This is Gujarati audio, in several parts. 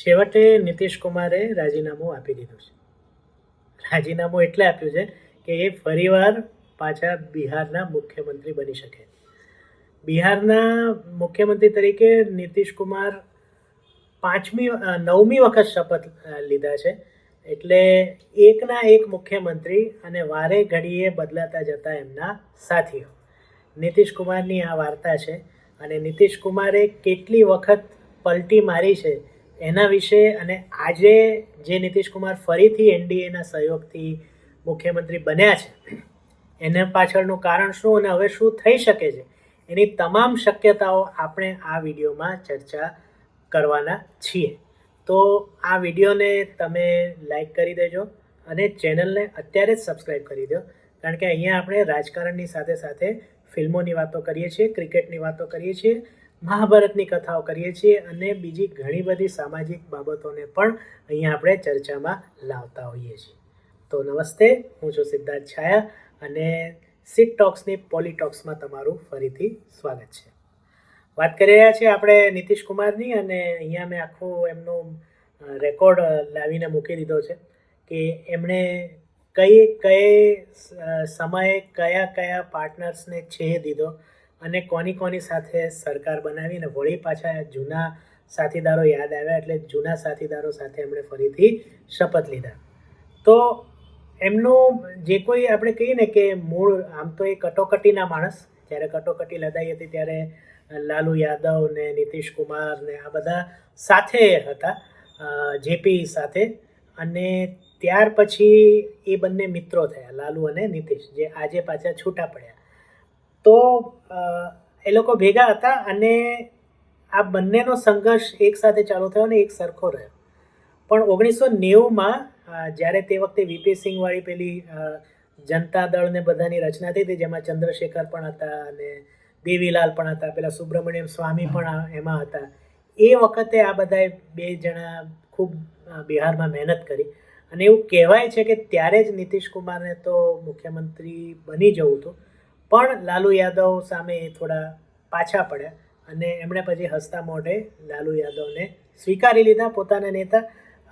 છેવટે નીતિશ કુમારે રાજીનામું આપી દીધું છે. રાજીનામું એટલે આપ્યું છે કે એ ફરીવાર પાછા બિહારના મુખ્યમંત્રી બની શકે. બિહારના મુખ્યમંત્રી તરીકે નીતિશ કુમાર પાંચમી નવમી વખત શપથ લીધા છે. એટલે એકના એક મુખ્યમંત્રી અને વારે ઘડીએ બદલાતા જતા એમના સાથીઓ. નીતિશ કુમારની આ વાર્તા છે અને નીતિશ કુમારે કેટલી વખત પલટી મારી છે એના વિશે અને આજે જે નીતિશ કુમાર ફરીથી એનડીએના સહયોગથી મુખ્યમંત્રી બન્યા છે, એના પાછળનું કારણ શું અને હવે શું થઈ શકે છે, એની તમામ શક્યતાઓ આપણે આ વિડીયોમાં ચર્ચા કરવાના છીએ. તો આ વિડીયોને તમે લાઈક કરી દેજો અને ચેનલને અત્યારે જ સબસ્ક્રાઈબ કરી દો, કારણ કે અહીંયા આપણે રાજકારણની સાથે સાથે ફિલ્મોની વાતો કરીએ છીએ, ક્રિકેટની વાતો કરીએ છીએ મહાભારતની કથાઓ કરીએ છીએ અને બીજી ઘણી બધી સામાજિક બાબતોને પણ અહીંયા આપણે ચર્ચામાં લાવતા હોઈએ છીએ. તો નમસ્તે, હું છું સિદ્ધાર્થ છાયા અને સીટ ટોક્સની પોલિટોક્સમાં તમારું ફરીથી સ્વાગત છે. વાત કરી રહ્યા છીએ આપણે નીતિશ કુમારની અને અહીંયા મેં આખો એમનો રેકોર્ડ લાવીને મૂકી દીધો છે કે એમણે કઈ કઈ સમયે કયા કયા પાર્ટનર્સને છે દીધો અને કોની કોની સાથે સરકાર બનાવીને વળી પાછા જૂના સાથીદારો યાદ આવ્યા એટલે જૂના સાથીદારો સાથે એમણે ફરીથી શપથ લીધા. તો એમનું જે કોઈ આપણે કહીએ ને કે મૂળ, આમ તો એ કટોકટીના માણસ, જ્યારે કટોકટી લદાઈ હતી ત્યારે લાલુ યાદવ ને નીતિશ કુમાર ને આ બધા સાથે હતા જેપી સાથે. અને ત્યાર પછી એ બંને મિત્રો થયા, લાલુ અને નીતિશ, જે આજે પાછા છૂટા પડ્યા. તો એ લોકો ભેગા હતા અને આ બંનેનો સંઘર્ષ એક સાથે ચાલુ થયો અને એક સરખો રહ્યો. પણ ઓગણીસો નેવુંમાં જ્યારે તે વખતે વીપી સિંહવાળી પેલી જનતા દળને બધાની રચના થઈ હતી, જેમાં ચંદ્રશેખર પણ હતા અને દેવીલાલ પણ હતા, પેલા સુબ્રમણ્યમ સ્વામી પણ એમાં હતા. એ વખતે આ બધાએ બે જણા ખૂબ બિહારમાં મહેનત કરી. અને એવું કહેવાય છે કે ત્યારે જ નીતિશ કુમારને તો મુખ્યમંત્રી બની જવું હતું. પણ લાલુ યાદવ સામે થોડા પાછા પડ્યા અને એમણે પછી હસતા મોઢે લાલુ યાદવને સ્વીકારી લીધા પોતાના નેતા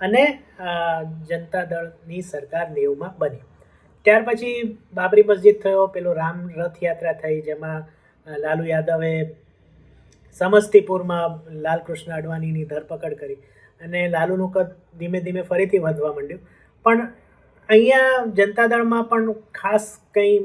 અને જનતા દળની સરકાર નેવમાં બની. ત્યાર પછી બાબરી મસ્જિદ થયો, પેલો રામ રથયાત્રા થઈ જેમાં લાલુ યાદવે સમસ્તીપુરમાં લાલકૃષ્ણ અડવાણીની ધરપકડ કરી અને લાલુનું કદ ધીમે ધીમે ફરીથી વધવા માંડ્યું. પણ અહીંયા જનતા દળમાં પણ ખાસ કંઈ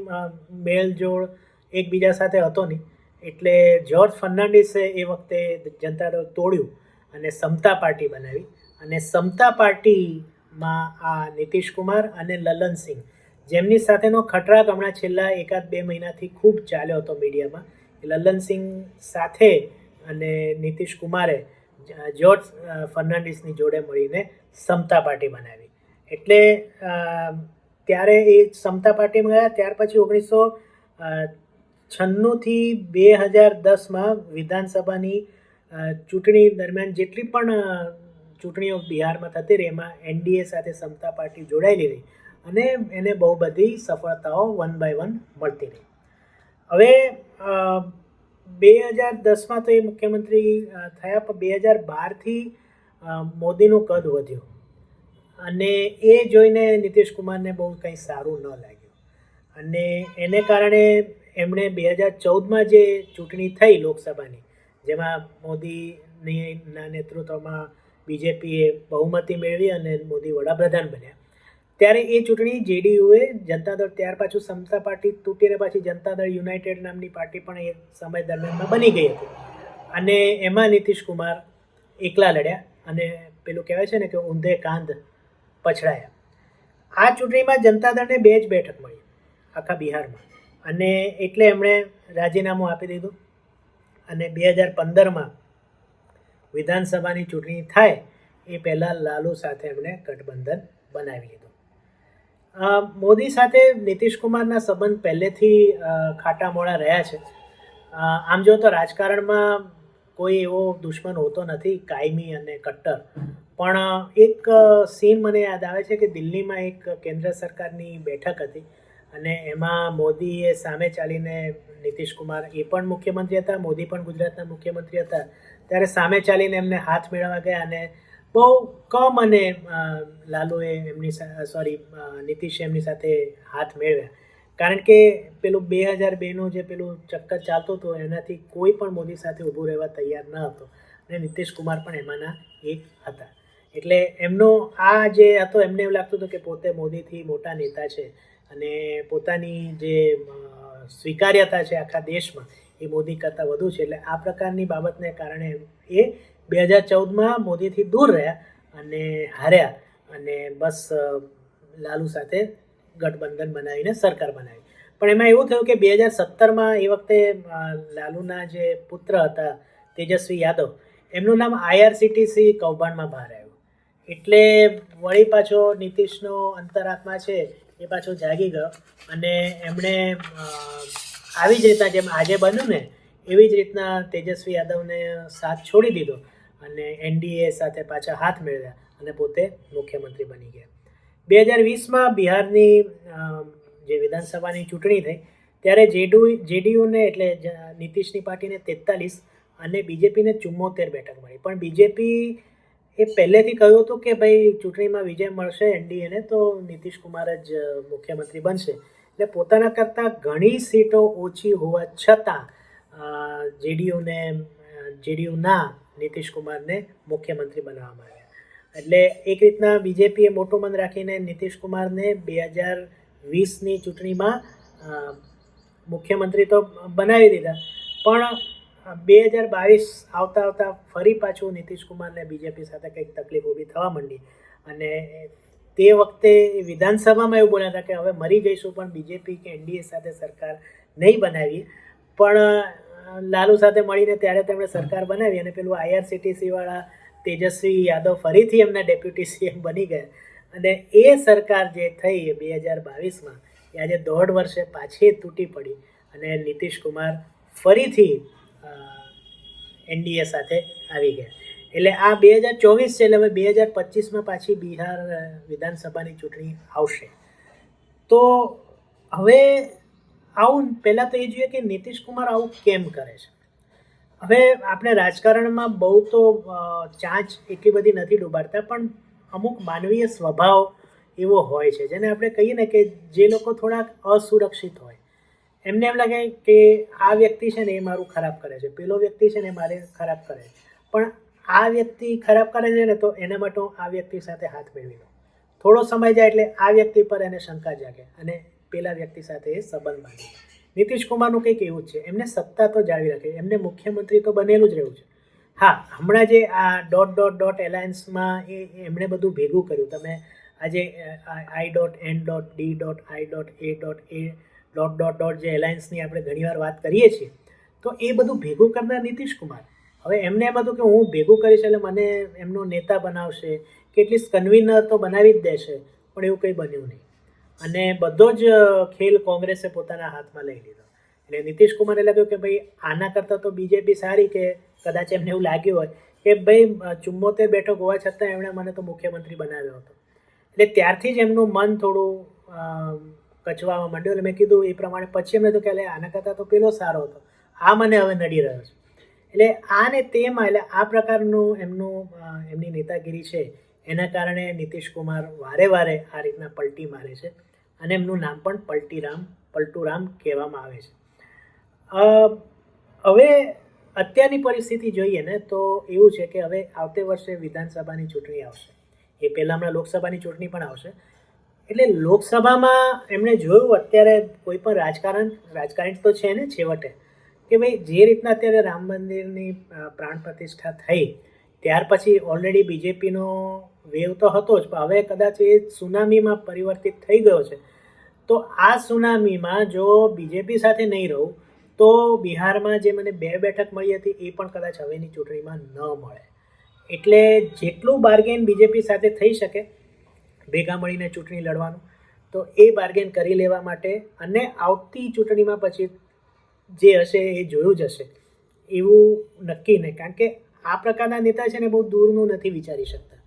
મેળજોળ એકબીજા સાથે હતો નહીં. એટલે જ્યોર્જ ફર્નાન્ડિસે એ વખતે જનતા દળ તોડ્યું અને સમતા પાર્ટી બનાવી. અને સમતા પાર્ટીમાં આ નીતિશ કુમાર અને લલનસિંહ જેમની સાથેનો ખટરાગ હમણાં છેલ્લા એકાદ બે મહિનાથી ખૂબ ચાલ્યો હતો મીડિયામાં. લલનસિંહ સાથે અને નીતિશ કુમારે જ્યોર્જ ફર્નાન્ડિસની જોડે મળીને સમતા પાર્ટી બનાવી. એટલે ત્યારે એ સમતા પાર્ટીમાં ગયા, ત્યાર પછી ઓગણીસો છન્નુંથી બે હજાર દસમાં વિધાનસભાની ચૂંટણી દરમિયાન જેટલી પણ ચૂંટણીઓ બિહારમાં થતી રહી, એમાં એનડીએ સાથે સમતા પાર્ટી જોડાયેલી રહી અને એને બહુ બધી સફળતાઓ વન બાય વન મળતી રહી. હવે બે હજાર દસમાં તો એ મુખ્યમંત્રી થયા, પણ બે હજાર બારથી મોદીનું કદ વધ્યું. અને એ જોઈને નીતિશ કુમારને બહુ કંઈ સારું ન લાગ્યું. અને એને કારણે એમણે બે હજાર ચૌદમાં જે ચૂંટણી થઈ લોકસભાની, જેમાં મોદીના નેતૃત્વમાં બીજેપીએ બહુમતી મેળવી અને મોદી વડાપ્રધાન બન્યા. ત્યારે એ ચૂંટણી જેડીયુએ જનતા દળ ત્યાર પાછું સમતા પાર્ટી તૂટીને પાછી જનતા દળ યુનાઇટેડ નામની પાર્ટી પણ એ સમય દરમિયાનમાં બની ગઈ હતી. અને એમાં નીતિશ કુમાર એકલા લડ્યા અને પેલું કહેવાય છે ને કે ઊંધે કાંધ પછડાયા. આ ચૂંટણીમાં જનતા દળને બે જ બેઠક મળી આખા બિહારમાં. અને એટલે એમણે રાજીનામું આપી દીધું. અને બે હજાર પંદરમાં વિધાનસભાની ચૂંટણી થાય એ પહેલાં લાલુ સાથે એમણે ગઠબંધન બનાવી લીધું. મોદી સાથે નીતિશ કુમારના સંબંધ પહેલેથી ખાટા મોડા રહ્યા છે. આમ જો તો રાજકારણમાં કોઈ એવો દુશ્મન હોતો નથી, કાયમી અને કટ્ટર. પણ એક સીન મને યાદ આવે છે કે દિલ્હીમાં એક કેન્દ્ર સરકારની બેઠક હતી અને એમાં મોદીએ સામે ચાલીને નીતિશ કુમાર એ પણ મુખ્યમંત્રી હતા, મોદી પણ ગુજરાતના મુખ્યમંત્રી હતા. ત્યારે સામે ચાલીને એમને હાથ મેળવવા ગયા અને બહુ કમ અને લાલુએ એમની સોરી નીતિશે એમની સાથે હાથ મેળવ્યા. કારણ કે પેલું બે હજાર બેનું જે પેલું ચક્કર ચાલતું હતું, એનાથી કોઈ પણ મોદી સાથે ઊભું રહેવા તૈયાર ન હતો અને નીતિશ કુમાર પણ એમાંના એક હતા. એટલે એમનો આ જે હતો એમને એવું લાગતું હતું કે પોતે મોદીથી મોટા નેતા છે અને પોતાની જે સ્વીકાર્યતા છે આખા દેશમાં એ મોદી કરતાં વધુ છે. એટલે આ પ્રકારની બાબતને કારણે એ બે હજાર ચૌદમાં મોદીથી દૂર રહ્યા અને હાર્યા અને બસ લાલુ સાથે ગઠબંધન બનાવીને સરકાર બનાવી. પણ એમાં એવું થયું કે બે હજાર સત્તરમાં એ વખતે લાલુના જે પુત્ર હતા તેજસ્વી યાદવ એમનું નામ આઈઆરસીટીસી કૌભાંડમાં બહાર આવ્યું. એટલે વળી પાછો નીતિશનો અંતરાત્મા છે એ પાછો જાગી ગયો. અને એમણે આવી જ રીતના જેમ આજે બન્યું ને, એવી જ રીતના તેજસ્વી યાદવને સાથ છોડી દીધો અને એનડીએ સાથે પાછા હાથ મેળવ્યા અને પોતે મુખ્યમંત્રી બની ગયા. બે હજાર વીસમાં બિહારની જે વિધાનસભાની ચૂંટણી થઈ, ત્યારે જેડુ, જેડીયુને એટલે નીતિશની પાર્ટીને તેતાલીસ અને બીજેપીને ચુમ્મોતેર બેઠક મળી. પણ બીજેપી એ પહેલેથી કહ્યું હતું કે ભાઈ ચૂંટણીમાં વિજય મળશે એનડીએને તો નીતિશ કુમાર જ મુખ્યમંત્રી બનશે. એટલે પોતાના કરતાં ઘણી સીટો ઓછી હોવા છતાં જેડીયુને જેડીયુના નીતિશ કુમારને મુખ્યમંત્રી બનાવવામાં આવ્યા. એટલે એક રીતના બીજેપીએ મોટું મન રાખીને નીતિશ કુમારને બે હજાર વીસની ચૂંટણીમાં મુખ્યમંત્રી તો બનાવી દીધા. પણ બે હજાર બાવીસ આવતા આવતા ફરી પાછું નીતિશ કુમારને બીજેપી સાથે કંઈક તકલીફ ઊભી થવા માંડી. અને તે વખતે વિધાનસભામાં એવું બોલ્યા હતા કે હવે મરી જઈશું, પણ બીજેપી કે એનડીએ સાથે સરકાર નહીં બનાવી. પણ લાલુ સાથે મળીને ત્યારે તેમણે સરકાર બનાવી અને પેલું આઈઆરસીટીસીવાળા તેજસ્વી યાદવ ફરીથી એમના ડેપ્યુટી સીએમ બની ગયા. અને એ સરકાર જે થઈ બે હજાર બાવીસમાં, એ આજે દોઢ વર્ષે પાછી તૂટી પડી. અને નીતિશ કુમાર ફરીથી એનડીએ સાથે આવી ગયા. એટલે આ બે હજાર ચોવીસ છે, એટલે હવે બે હજાર પચીસમાં પાછી બિહાર વિધાનસભાની ચૂંટણી આવશે. તો હવે આવું પહેલાં તો એ જોઈએ કે નીતિશ કુમાર આવું કેમ કરે છે? હવે આપણે રાજકારણમાં બહુ તો ચાંચ એટલી બધી નથી ડૂબાડતા, પણ અમુક માનવીય સ્વભાવ એવો હોય છે, જેને આપણે કહીએ ને કે જે લોકો થોડાક અસુરક્ષિત હોય. એમને એમ લાગે કે આ વ્યક્તિ છે ને એ મારું ખરાબ કરે છે. પેલો વ્યક્તિ છે ને મારે ખરાબ કરે પણ આ વ્યક્તિ ખરાબ કરે છે ને તો એના માટે હું આ વ્યક્તિ સાથે હાથ મેળવી લઉં. થોડો સમય જાય એટલે આ વ્યક્તિ પર એને શંકા જાગે અને પેલા વ્યક્તિ સાથે એ સંબંધ બાંધે. નીતિશ કુમારનું કંઈક એવું જ છે. એમને સત્તા તો જાળવી રાખે. એમને મુખ્યમંત્રી તો બનેલું જ રહેવું છે. હા, હમણાં જે આ ડોટ ડોટ ડોટ એલાયન્સમાં એ એમણે બધું ભેગું કર્યું. તમે આજે I dot N dot D dot I dot A dot A dot dot dot જે એલાયન્સની આપણે ઘણીવાર વાત કરીએ છીએ, તો એ બધું ભેગું કરનાર નીતિશ કુમાર. હવે એમને એમ હતું કે હું ભેગું કરીશ એટલે મને એમનો નેતા બનાવશે કેટલીક કન્વીનર તો બનાવી જ દેશે, પણ એવું કંઈ બન્યું નહીં. અને બધો જ ખેલ કોંગ્રેસે પોતાના હાથમાં લઈ લીધો. એટલે નીતિશ કુમારને લાગ્યું કે ભાઈ, આના કરતાં તો બીજેપી સારી કે કદાચ એમને એવું લાગ્યું હોય, કે ભાઈ ચુમ્મોતેર બેઠક હોવા છતાં એમણે મને તો મુખ્યમંત્રી બનાવ્યો હતો. એટલે ત્યારથી જ એમનું મન થોડું અ, કચવાવા માંડ્યું એટલે મેં કીધું એ પ્રમાણે પછી એમને તો કે આના કરતાં તો પેલો સારો હતો. આ મને હવે નડી રહ્યો છે. એટલે આ ને તેમાં એટલે આ પ્રકારનું એમનું એમની નેતાગીરી છે એના કારણે નીતિશ કુમાર વારે વારે આ રીતના પલટી મારે છે અને એમનું નામ પણ પલટીરામ પલટુરામ કહેવામાં આવે છે. હવે અત્યારની પરિસ્થિતિ જોઈએ ને તો એવું છે કે હવે આવતે વર્ષે વિધાનસભાની ચૂંટણી આવશે. એ પહેલાં હમણાં લોકસભાની ચૂંટણી પણ આવશે. એટલે લોકસભામાં એમણે જોયું અત્યારે કોઈ પણ રાજકારણ રાજકારણ તો છે ને છેવટે, કે ભાઈ જે રીતના અત્યારે રામ મંદિરની પ્રાણ પ્રતિષ્ઠા થઈ, ત્યાર પછી ઓલરેડી બીજેપીનો વેવ તો હતો જ, પણ હવે કદાચ એ સુનામીમાં પરિવર્તિત થઈ ગયો છે. તો આ સુનામીમાં જો બીજેપી સાથે નહીં રહું, તો બિહારમાં જે મને બે બેઠક મળી હતી, એ પણ કદાચ હવેની ચૂંટણીમાં ન મળે. એટલે જેટલું બાર્ગેન બીજેપી સાથે થઈ શકે ભેગા મળીને ચૂંટણી લડવાનું. તો એ બાર્ગેન કરી લેવા માટે અને આવતી ચૂંટણીમાં પછી જે હશે એ જોયું જ હશે. એવું નક્કી નહીં, કારણ કે આ પ્રકારના નેતા છે ને બહુ દૂરનું નથી વિચારી શકતા.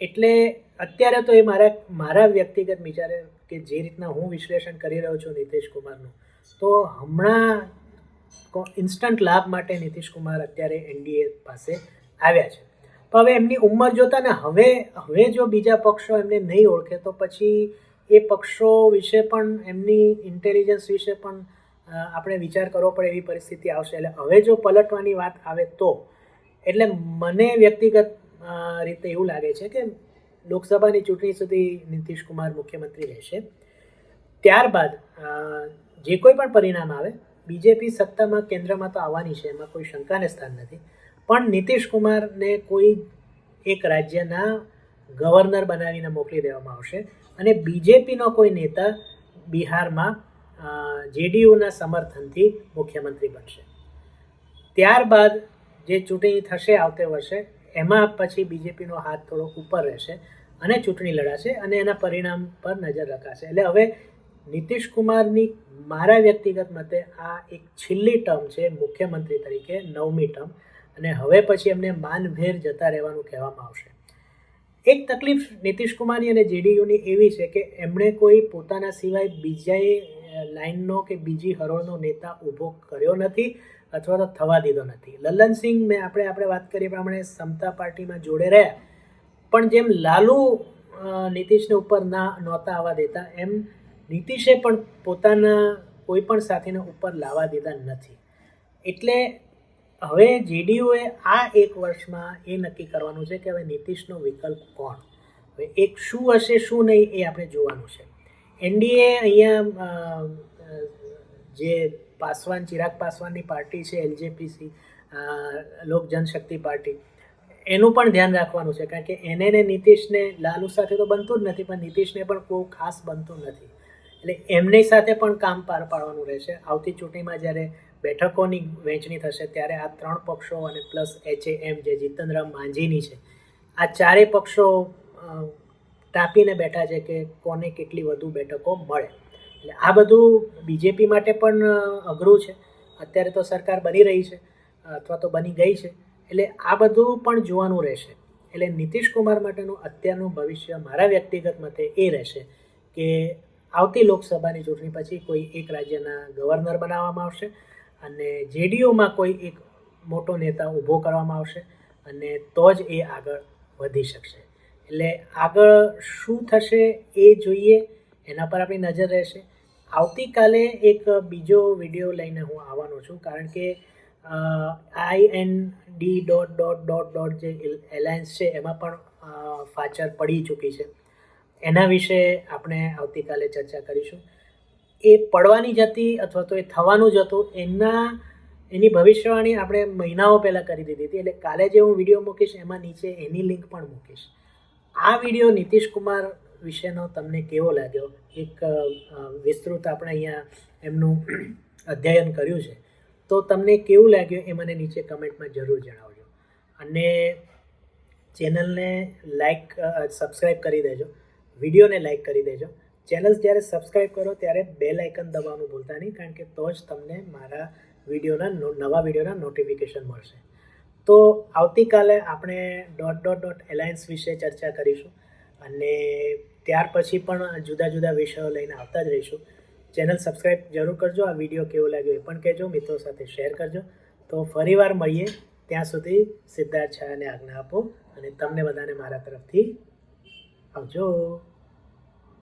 એટલે અત્યારે તો એ મારા મારા વ્યક્તિગત વિચારે કે જે રીતના હું વિશ્લેષણ કરી રહ્યો છું નીતિશ કુમારનું, તો હમણાં ઇન્સ્ટન્ટ લાભ માટે નીતિશ કુમાર અત્યારે એનડીએ પાસે આવ્યા છે. હવે એમની ઉંમર જોતા ને હવે હવે જો બીજા પક્ષો એમને નહીં ઓળખે, તો પછી એ પક્ષો વિશે પણ, એમની ઇન્ટેલિજન્સ વિશે પણ આપણે વિચાર કરવો પડે એવી પરિસ્થિતિ આવશે. એટલે હવે જો પલટવાની વાત આવે તો, એટલે મને વ્યક્તિગત રીતે એવું લાગે છે કે લોકસભાની ચૂંટણી સુધી નીતિશ કુમાર મુખ્યમંત્રી રહેશે. ત્યારબાદ જે કોઈ પણ પરિણામ આવે, બીજેપી સત્તામાં કેન્દ્રમાં તો આવવાની છે, એમાં કોઈ શંકાને સ્થાન નથી. પણ નીતિશ કુમારને કોઈ એક રાજ્યના ગવર્નર બનાવીને મોકલી દેવામાં આવશે. અને બીજેપીનો કોઈ નેતા બિહારમાં જેડીયુના સમર્થનથી મુખ્યમંત્રી બનશે. ત્યારબાદ જે ચૂંટણી થશે આવતે વર્ષે, એમાં પછી બીજેપીનો હાથ થોડો ઉપર રહેશે અને ચૂંટણી લડાશે અને એના પરિણામ પર નજર રખાશે. એટલે હવે નીતિશ કુમારની મારા વ્યક્તિગત મતે આ એક છેલ્લી ટર્મ છે મુખ્યમંત્રી તરીકે, નવમી ટર્મ. અને હવે પછી એમને માનભેર જતા રહેવાનું કહેવામાં આવશે. એક તકલીફ નીતિશ કુમારની અને જેડીયુની એવી છે કે એમણે કોઈ પોતાના સિવાય બીજાએ લાઇનનો કે બીજી હરોળનો નેતા ઊભો કર્યો નથી અથવા તો થવા દીધો નથી. લલ્લનસિંહ મેં આપણે આપણે વાત કરીએ પ્રમાણે સમતા પાર્ટીમાં જોડે રહ્યા. પણ જેમ લાલુ નીતિશને ઉપર ના, નહોતા આવવા દેતા, એમ નીતિશે પણ પોતાના કોઈ પણ સાથીને ઉપર લાવવા દીધા નથી. એટલે હવે જીડીયુએ આ એક વર્ષમાં એ નક્કી કરવાનું છે કે હવે નીતિશનો વિકલ્પ કોણ? હવે એક શું હશે, શું નહીં એ આપણે જોવાનું છે. એનડીએ અહીંયા જે પાસવાન, ચિરાગ પાસવાનની પાર્ટી છે એલજેપીસી લોક જનશક્તિ પાર્ટી, એનું પણ ધ્યાન રાખવાનું છે, કારણ કે એને ને નીતિશને લાલુ સાથે તો બનતું જ નથી, પણ નીતિશને પણ કોઈ ખાસ બનતું નથી. એટલે એમની સાથે પણ કામ પાર પાડવાનું રહેશે. આવતી ચૂંટણીમાં જ્યારે બેઠકોની વહેંચણી થશે ત્યારે આ ત્રણ પક્ષો અને પ્લસ એમ જે જીતનરામ માંઝીની છે, આ ચારેય પક્ષો તાપીને બેઠા છે કે કોને કેટલી વધુ બેઠકો મળે. એટલે આ બધું બીજેપી માટે પણ અઘરું છે. અત્યારે તો સરકાર બની રહી છે, અથવા તો બની ગઈ છે. એટલે આ બધું પણ જોવાનું રહેશે. એટલે નીતિશ કુમાર માટેનું અત્યારનું ભવિષ્ય મારા વ્યક્તિગત મતે એ રહેશે કે આવતી લોકસભાની ચૂંટણી પછી કોઈ એક રાજ્યના ગવર્નર બનાવવામાં આવશે અને જેડીયુમાં કોઈ એક મોટો નેતા ઊભો કરવામાં આવશે અને તો જ એ આગળ વધી શકશે. એટલે આગળ શું થશે એ જોઈએ, એના પર આપણી નજર રહેશે. આવતીકાલે એક બીજો વીડિયો લઈને હું આવવાનો છું, કારણ કે I N D dot dot dot dot જે એલાયન્સ છે, એમાં પણ ફાચર પડી ચૂકી છે. એના વિશે આપણે આવતીકાલે ચર્ચા કરીશું. એ પડવાની જ હતી અથવા તો એ થવાનું જ હતું, એના, એની ભવિષ્યવાણી આપણે મહિનાઓ પહેલાં કરી દીધી હતી. એટલે કાલે જે હું વીડિયો મૂકીશ, એમાં નીચે એની લિંક પણ મૂકીશ. આ વીડિયો નીતિશ કુમાર વિશેનો તમને કેવો લાગ્યો? એક વિસ્તૃત આપણે અહીંયા એમનું અધ્યયન કર્યું છે. તો તમને કેવું લાગ્યું એ મને નીચે કમેન્ટમાં જરૂર જણાવજો. અને ચેનલને લાઈક સબસ્ક્રાઈબ કરી દેજો. વિડીયોને લાઈક કરી દેજો. ચેનલ જ્યારે સબસ્ક્રાઈબ કરો ત્યારે બેલ આઇકન દબાવવાનું ભૂલતા નહીં, કારણ કે તો જ તમને મારા વિડીયોના નવા વિડીયોના નોટિફિકેશન મળશે. તો આવતીકાલે આપણે ડોટ ડોટ ડોટ એલાયન્સ વિશે ચર્ચા કરીશું અને ત્યાર પછી પણ જુદા જુદા વિષયો લઈને આવતા જ રહીશું. ચેનલ સબસ્ક્રાઈબ જરૂર કરજો, આ વીડિયો કેવો લાગ્યો એ પણ કહેજો, મિત્રો સાથે શેર કરજો. તો ફરીવાર મળીએ, ત્યાં સુધી સિદ્ધાર્થ છાયાને આજ્ઞા આપો અને તમને બધાને મારા તરફથી આવજો.